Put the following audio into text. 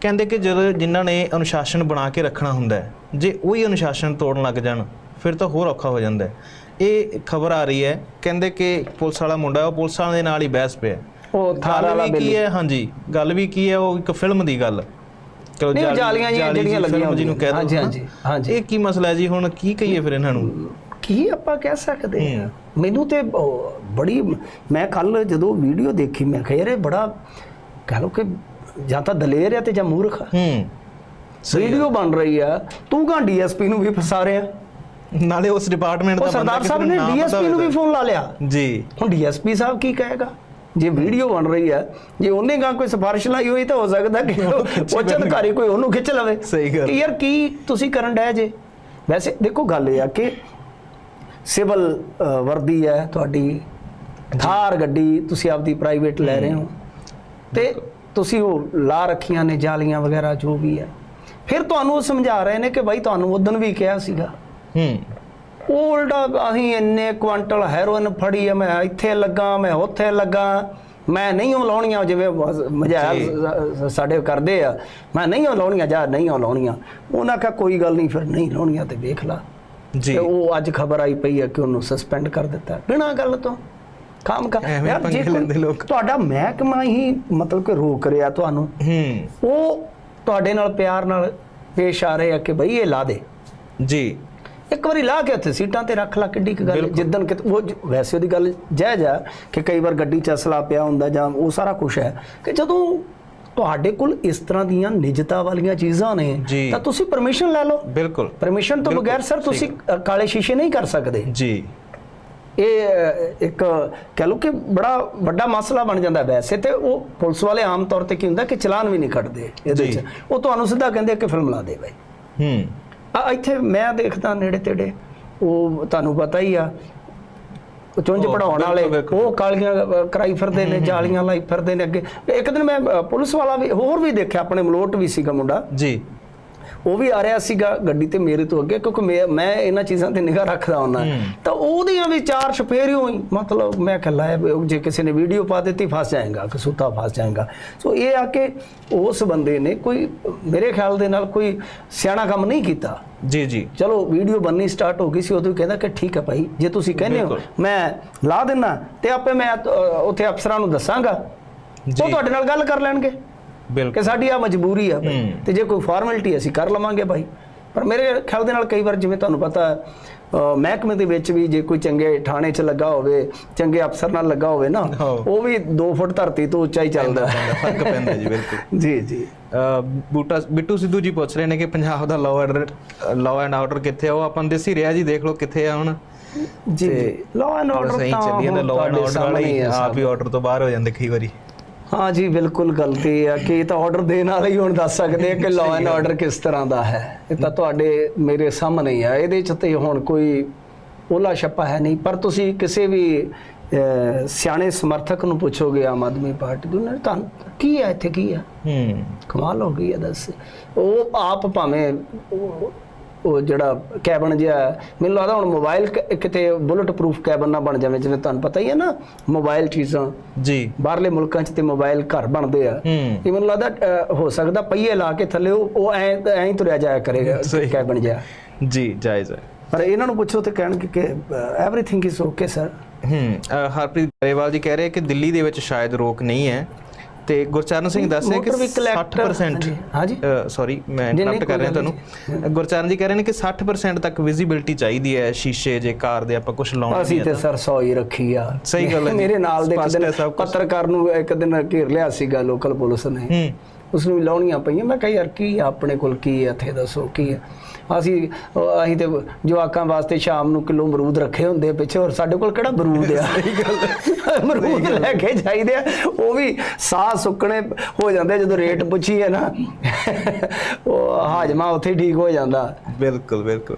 ਕਹਿੰਦੇ ਕਿ ਜਦੋਂ ਜਿਨ੍ਹਾਂ ਨੇ ਅਨੁਸ਼ਾਸਨ ਬਣਾ ਕੇ ਰੱਖਣਾ ਹੁੰਦਾ ਹੈ ਜੇ ਉਹੀ ਅਨੁਸ਼ਾਸਨ ਤੋੜਨ ਲੱਗ ਜਾਣ ਫਿਰ ਤਾਂ ਹੋਰ ਔਖਾ ਹੋ ਜਾਂਦਾ ਹੈ। ਇਹ ਖਬਰ ਆ ਰਹੀ ਹੈ ਕਹਿੰਦੇ ਕਿ ਪੁਲਿਸ ਵਾਲਾ ਮੁੰਡਾ ਉਹ ਪੁਲਿਸ ਵਾਲਿਆਂ ਦੇ ਨਾਲ ਹੀ ਬਹਿਸ ਪਿਆ ਉਹ ਥਾਰ ਵਾਲਾ ਕੀ ਹੈ? ਹਾਂਜੀ ਗੱਲ ਵੀ ਕੀ ਹੈ? ਉਹ ਇੱਕ ਫਿਲਮ ਦੀ ਗੱਲ। ਚਲੋ ਜਾਲੀਆਂ ਜਿਹੜੀਆਂ ਲੱਗੀਆਂ ਜਿਹਨੂੰ ਕਹਿ ਦੋ ਹਾਂਜੀ, ਹਾਂਜੀ, ਹਾਂਜੀ। ਇਹ ਕੀ ਮਸਲਾ ਹੈ ਜੀ ਹੁਣ? ਕੀ ਕਹੀਏ ਫਿਰ ਇਹਨਾਂ ਨੂੰ? ਕੀ ਆਪਾਂ ਕਹਿ ਸਕਦੇ ਆ ਮੈਨੂੰ ਤੇ ਬੜੀ ਮੈਂ ਕੱਲ ਜਦੋਂ ਵੀਡੀਓ ਦੇਖੀ ਮੈਂ ਕਿਹਾ ਯਾਰ ਇਹ ਬੜਾ ਕਹ ਲੋ ਕਿ ਜਾਂ ਤਾਂ ਦਲੇਰ ਆ ਤੇ ਜਾਂ ਮੂਰਖ ਹੂੰ। ਵੀਡੀਓ ਬਣ ਰਹੀ ਆ। ਤੂੰ ਕਾਂ ਡੀਐਸਪੀ ਨੂੰ ਵੀ ਫਸਾ ਰਿਹਾ? ਨਾਲੇ ਉਸ ਡਿਪਾਰਟਮੈਂਟ ਦਾ ਬੰਦਾ ਸਰਦਾਰ ਸਾਹਿਬ ਕਿਸੇ ਨੇ ਡੀਐਸਪੀ ਨੂੰ ਵੀ ਫੋਨ ਲਾ ਲਿਆ। ਜੀ। ਹੁਣ ਡੀਐਸਪੀ ਸਾਹਿਬ ਕੀ ਕਹੇਗਾ? ਜੇ ਵੀਡੀਓ ਬਣ ਰਹੀ ਹੈ ਜੇ ਉਹਨੇ ਗਾ ਕੋਈ ਸਿਫਾਰਿਸ਼ ਲਾਈ ਹੋਈ ਤਾਂ ਹੋ ਸਕਦਾ ਕਿ ਉੱਚ ਅਧਿਕਾਰੀ ਕੋਈ ਉਹਨੂੰ ਖਿੱਚ ਲਵੇ। ਸਹੀ ਗੱਲ। ਕਿ ਯਾਰ ਕੀ ਤੁਸੀਂ ਕਰਨ ਡਏ ਜੇ? ਵੈਸੇ ਦੇਖੋ ਗੱਲ ਇਹ ਆ ਕਿ ਸਿਵਲ ਵਰਦੀ ਹੈ ਤੁਹਾਡੀ। ਥਾਰ ਗੱਡੀ ਤੁਸੀਂ ਆਪਦੀ ਪ੍ਰਾਈਵੇਟ ਲੈ ਰਹੇ ਹੋ। ਤੇ ਤੁਸੀਂ ਉਹ ਲਾ ਰੱਖੀਆਂ ਨੇ ਜਾਲੀਆਂ ਵਗੈਰਾ ਜੋ ਵੀ ਹੈ। ਫਿਰ ਤੁਹਾਨੂੰ ਉਹ ਸਮਝਾ ਰਹੇ ਨੇ ਕਿ ਬਾਈ ਤੁਹਾਨੂੰ ਉਦੋਂ ਵੀ ਕਿਹਾ ਸੀਗਾ। ਹੂੰ। ਉਹ ਉਲਟਾ ਅਸੀਂ ਇੰਨੇ ਕੁਆਂਟਲ ਹੈਰੋਇਨ ਫੜੀ ਆ ਮੈਂ ਇੱਥੇ ਲੱਗਾ ਮੈਂ ਉੱਥੇ ਲੱਗਾ। ਮੈਂ ਨਹੀਂ ਉਹ ਲਾਉਣੀਆਂ ਜਿਵੇਂ ਮਜ਼ਾਕ ਸਾਡੇ ਕਰਦੇ ਆ। ਮੈਂ ਨਹੀਂ ਉਹ ਲਾਉਣੀਆਂ ਜਾਂ ਨਹੀਂ ਉਹ ਲਾਉਣੀਆਂ। ਉਹਨਾਂ ਕਹਾ ਕੋਈ ਗੱਲ ਨਹੀਂ ਫਿਰ ਨਹੀਂ ਲਾਉਣੀਆਂ ਤੇ ਵੇਖ ਲਾ। ਜੀ। ਉਹ ਅੱਜ ਖਬਰ ਆਈ ਪਈ ਹੈ ਕਿ ਉਹਨੂੰ ਸਸਪੈਂਡ ਕਰ ਦਿੱਤਾ। ਬਿਨਾਂ ਗੱਲ ਤੋਂ। ਕੰਮ ਕਰ। ਐਵੇਂ ਪੰਗੇ ਕੋਈ- ਲੈਂਦੇ ਲੋਕ। ਤੁਹਾਡਾ ਮਹਿਕਮਾ ਹੀ ਮਤਲਬ ਕਿ ਰੋਕ ਰਿਹਾ ਤੁਹਾਨੂੰ ਹੂੰ। ਉਹ ਤੁਹਾਡੇ ਨਾਲ ਪਿਆਰ ਨਾਲ ਪੇਸ਼ ਆ ਰਹੇ ਆ ਕਿ ਬਈ ਇਹ ਲਾ ਦੇ। ਜੀ। ਇੱਕ ਵਾਰੀ ਲਾ ਕੇ ਉੱਥੇ ਸੀਟਾਂ ਤੇ ਰੱਖ ਲਾ ਕਿੱਡੀ ਕੁ ਗੱਲ ਜਿੱਦਣ ਕਿ ਉਹ ਜ- ਵੈਸੇ ਉਹਦੀ ਗੱਲ ਜਾਇਜ਼ ਆ ਕਿ ਕਈ ਵਾਰ ਗੱਡੀ 'ਚ ਅਸਲਾ ਪਿਆ ਹੁੰਦਾ ਜਾਂ ਉਹ ਸਾਰਾ ਕੁਝ ਹੈ ਕਿ ਜਦੋਂ ਤੁਹਾਡੇ ਕੋਲ ਇਸ ਤਰ੍ਹਾਂ ਦੀਆਂ ਨਿਜਤਾ ਵਾਲੀਆਂ ਚੀਜ਼ਾਂ ਨੇ ਜੀ। ਤਾਂ ਤੁਸੀਂ ਪਰਮਿਸ਼ਨ ਲੈ ਲਓ। ਬਿਲਕੁਲ। ਪਰਮਿਸ਼ਨ ਤੋਂ ਬਿਲਕੁਲ, ਬਗੈਰ ਸਰ ਤੁਸੀਂ ਅ, ਕਾਲੇ ਸ਼ੀਸ਼ੇ ਨਹੀਂ ਕਰ ਸਕਦੇ। ਜੀ। ਇਹ ਇੱਕ ਕਹ ਲਓ ਕਿ ਬੜਾ ਵੱਡਾ ਮਸਲਾ ਬਣ ਜਾਂਦਾ ਵੈਸੇ ਤੇ ਉਹ ਪੁਲਿਸ ਵਾਲੇ ਆਮ ਤੌਰ ਤੇ ਕੀ ਹੁੰਦਾ ਕਿ ਚਲਾਨ ਵੀ ਨਹੀਂ ਕੱਟਦੇ ਇਹਦੇ ਜੀ। ਚ ਉਹ ਤੁਹਾਨੂੰ ਸਿੱਧਾ ਕਹਿੰਦੇ ਕਿ ਫਿਲਮ ਲਾ ਦੇ ਬਾਈ। ਹੂੰ। ਆ ਇੱਥੇ ਮੈਂ ਦੇਖਦਾ ਨੇੜੇ ਤੇੜੇ ਉਹ ਤੁਹਾਨੂੰ ਪਤਾ ਹੀ ਆ ਚੁੰਝ ਪੜਾਉਣ ਵਾਲੇ। ਉਹ ਕਾਲੀਆਂ ਕਰਾਈ ਫਿਰਦੇ ਨੇ ਜਾਲੀਆਂ ਲਾਈ ਫਿਰਦੇ ਨੇ ਅੱਗੇ। ਇੱਕ ਦਿਨ ਮੈਂ ਪੁਲਿਸ ਵਾਲਾ ਵੀ ਹੋਰ ਵੀ ਦੇਖਿਆ ਆਪਣੇ ਮਲੋਟ ਵੀ ਸੀਗਾ ਮੁੰਡਾ। ਜੀ। ਉਹ ਵੀ ਆ ਰਿਹਾ ਸੀਗਾ ਗੱਡੀ ਤੇ ਮੇਰੇ ਤੋਂ ਅੱਗੇ ਕਿਉਂਕਿ ਮੈਂ ਮੈਂ ਇਹਨਾਂ ਚੀਜ਼ਾਂ ਤੇ ਨਿਗਾਹ ਰੱਖਦਾ ਹੁੰਦਾ। ਤਾਂ ਉਹਦੀਆਂ ਵੀ ਚਾਰ ਛਪੇਰਿਓ ਹੀ ਮਤਲਬ ਮੈਂ ਕੱਲਾ ਜੇ ਕਿਸੇ ਨੇ ਵੀਡੀਓ ਪਾ ਦਿੱਤੀ ਫਸ ਜਾਏਗਾ ਕਸੂਤਾ ਫਸ ਜਾਏਗਾ। ਸੋ ਇਹ ਆ ਕਿ ਉਸ ਬੰਦੇ ਨੇ ਕੋਈ ਮੇਰੇ ਖਿਆਲ ਦੇ ਨਾਲ ਕੋਈ ਸਿਆਣਾ ਕੰਮ ਨਹੀਂ ਕੀਤਾ। ਜੀ ਜੀ। ਚਲੋ ਵੀਡੀਓ ਬੰਨੀ ਸਟਾਰਟ ਹੋ ਗਈ ਸੀ ਉਦੋਂ ਕਹਿੰਦਾ ਕਿ ਠੀਕ ਹੈ ਭਾਈ ਜੇ ਤੁਸੀਂ ਕਹਿੰਦੇ ਹੋ। ਮੈਂ ਲਾ ਦਿੰਨਾ ਤੇ ਆਪੇ ਮੈਂ ਉੱਥੇ ਅਫਸਰਾਂ ਨੂੰ ਦੱਸਾਂਗਾ। ਜੀ। ਉਹ ਤੁਹਾਡੇ ਨਾਲ ਗੱਲ ਕਰ ਲੈਣਗੇ। ਕਿ ਸਾਡੀ ਆ ਮਜਬੂਰੀ ਆ। ਤੇ ਜੇ ਕੋਈ ਫਾਰਮੈਲਿਟੀ ਅਸੀਂ ਕਰ ਲਵਾਂਗੇ ਭਾਈ ਪਰ ਮੇਰੇ ਖਿਆਲ ਦੇ ਨਾਲ ਕਈ ਵਾਰ ਜਿਵੇਂ ਤੁਹਾਨੂੰ ਪਤਾ ਮਹਿਕਮੇ ਦੇ ਵਿੱਚ ਵੀ ਜੇ ਕੋਈ ਚੰਗੇ ਥਾਣੇ 'ਚ ਲੱਗਾ ਹੋਵੇ ਚੰਗੇ ਅਫਸਰ ਨਾਲ ਲੱਗਾ ਹੋਵੇ ਨਾ। ਉਹ ਵੀ 2 ਫੁੱਟ ਧਰਤੀ ਤੋਂ ਉੱਚਾ ਹੀ ਚੱਲਦਾ। ਫ਼ਰਕ ਪੈਂਦਾ ਜੀ ਬਿਲਕੁਲ। ਜੀ ਜੀ। ਬੂਟਾ ਬਿੱਟੂ ਸਿੱਧੂ ਜੀ ਪੁੱਛ ਰਹੇ ਨੇ ਕਿ ਪੰਜਾਬ ਦਾ law order law and order ਕਿੱਥੇ ਆ? ਉਹ ਆਪਾਂ ਦਿਸ ਹੀ ਰਿਹਾ ਜੀ ਦੇਖ ਲਓ ਕਿੱਥੇ ਆ ਹੁਣ। ਜੀ ਲਾਅ ਐਂਡ ਆਰਡਰ ਸਹੀ ਤਾਂ ਚੱਲੀ ਜਾਂਦਾ ਲਾਅ ਐਂਡ ਆਰਡਰ ਵਾਲੀ ਆਪ ਹੀ ਆਰਡਰ ਤੋਂ ਬਾਹਰ ਹੋ ਜਾਂਦੇ ਕਈ ਵਾਰੀ। ਹਾਂ ਜੀ ਬਿਲਕੁਲ ਗਲਤੀ ਆ ਕਿ ਇਹ ਤਾਂ ਆਰਡਰ ਦੇਣ ਵਾਲੇ ਹੀ ਹੁਣ ਦੱਸ ਸਕਦੇ ਆ ਕਿ ਲਾਅ ਐਂਡ ਆਰਡਰ ਕਿਸ ਤਰ੍ਹਾਂ ਦਾ ਹੈ। ਇਹ ਤਾਂ ਤੁਹਾਡੇ ਮੇਰੇ ਸਾਹਮਣੇ ਹੀ ਆ। ਇਹਦੇ ਚ ਤੇ ਹੁਣ ਕੋਈ ਓਲਾ ਛੱਪਾ ਹੈ ਨਹੀਂ। ਪਰ ਤੁਸੀਂ ਕਿਸੇ ਵੀ ਸਿਆਣੇ ਸਮਰਥਕ ਨੂੰ ਪੁੱਛੋਗੇ ਆਮ ਆਦਮੀ ਪਾਰਟੀ ਦੇ ਉਹਨਾਂ ਨੇ ਤਾਂ ਕੀ ਹੈ ਇੱਥੇ ਕੀ ਹੈ? ਹੂੰ। ਕਮਾਲ ਹੋ ਗਈ ਹੈ ਦੱਸ। ਉਹ ਆਪ ਭਾਵੇਂ ਉਹ- ਜਿਹੜਾ ਕੈਬਨ ਜਿਹਾ ਹੈ, ਮੈਨੂੰ ਲੱਗਦਾ ਹੁਣ ਮੋਬਾਈਲ ਕਿਤੇ ਬੁਲਟ ਪ੍ਰੂਫ ਕੈਬਨ ਨਾ ਬਣ ਜਾਵੇ ਜਿਵੇਂ ਤੁਹਾਨੂੰ ਪਤਾ ਹੀ ਹੈ ਨਾ ਮੋਬਾਈਲ ਚੀਜ਼ਾਂ। ਜੀ। ਬਾਹਰਲੇ ਮੁਲਕਾਂ 'ਚ ਤੇ ਮੋਬਾਈਲ ਘਰ ਬਣਦੇ ਆ। ਇਹ ਮੈਨੂੰ ਲੱਗਦਾ ਹੋ ਸਕਦਾ ਪਹੀਏ ਲਾ ਕੇ ਥੱਲੇ ਉਹ ਐ ਐਂ ਤੁਰਿਆ ਜਾਇਆ ਕਰੇਗਾ। ਕੈਬਨ ਜਿਹਾ। ਜੀ ਜਾਇਜ਼ ਹੈ। ਪਰ ਇਹਨਾਂ ਨੂੰ ਪੁੱਛੋ ਤੇ ਕਹਿਣਗੇ ਕਿ ਐਵਰੀਥਿੰਗ ਇਜ਼ ਓਕੇ ਸਰ ਹੂੰ ਅ, ਹਰਪ੍ਰੀਤ ਗਰੇਵਾਲ ਜੀ ਕਹਿ ਰਹੇ ਕਿ ਦਿੱਲੀ ਦੇ ਵਿੱਚ ਸ਼ਾਇਦ ਰੋਕ ਨਹੀਂ ਹੈ। ਤੇ ਗੁਰਚਰਨ ਸਿੰਘ ਦੱਸ ਰਹੇ ਕਿ Motor vehicle Act 60% ਹਾਂਜੀ, ਸੌਰੀ ਮੈਂ ਇੰਟਰਪਟ ਕਰ ਰਿਹਾ ਤੁਹਾਨੂੰ। ਗੁਰਚਰਨ ਜੀ ਕਹਿ ਰਹੇ ਨੇ ਕਿ 60% ਤੱਕ ਵਿਜ਼ਿਬਿਲਟੀ ਚਾਹੀਦੀ ਹੈ ਸ਼ੀਸ਼ੇ ਜੇ ਕਾਰ ਦੇ ਆਪਾਂ ਕੁਝ ਲਾਉਣਾ ਅਸੀਂ ਤੇ ਸਰ ਸੌ ਹੀ ਰੱਖੀ ਆ। ਸਹੀ ਗੱਲ ਹੈ। ਮੇਰੇ ਨਾਲ ਦੇ ਇੱਕ ਦਿਨ। ਪੱਤਰਕਾਰ ਨੂੰ ਇੱਕ ਦਿਨ ਘੇਰ ਲਿਆ ਸੀਗਾ ਲੋਕਲ ਪੁਲਿਸ ਨੇ। ਹੂੰ। ਉਸ ਨੂੰ ਲਾਉਣੀਆਂ ਪਈਆਂ। ਮੈਂ ਕਿਹਾ ਯਾਰ ਕੀ ਆ ਆਪਣੇ ਕੋਲ? ਕੀ ਹੈ ਇੱਥੇ ਦੱਸੋ ਕੀ ਹੈ ਅਸੀਂ ਅਸੀਂ ਤੇ ਜਵਾਕਾਂ ਵਾਸਤੇ ਸ਼ਾਮ ਨੂੰ ਕਿਲੋ ਅਮਰੂਦ ਰੱਖੇ ਹੁੰਦੇ ਆ ਪਿੱਛੇ। ਔਰ ਸਾਡੇ ਕੋਲ ਕਿਹੜਾ ਅਮਰੂਦ ਆ? ਸਹੀ ਗੱਲ ਅਮਰੂਦ ਲੈ ਕੇ ਜਾਈਦੇ ਆ। ਉਹ ਵੀ ਸਾਹ ਸੁੱਕਣੇ ਹੋ ਜਾਂਦੇ ਜਦੋਂ ਰੇਟ ਪੁੱਛੀਏ ਨਾ। ਉਹ ਹਾਜਮਾ ਉੱਥੇ ਹੀ ਠੀਕ ਹੋ ਜਾਂਦਾ। ਬਿਲਕੁਲ ਬਿਲਕੁਲ।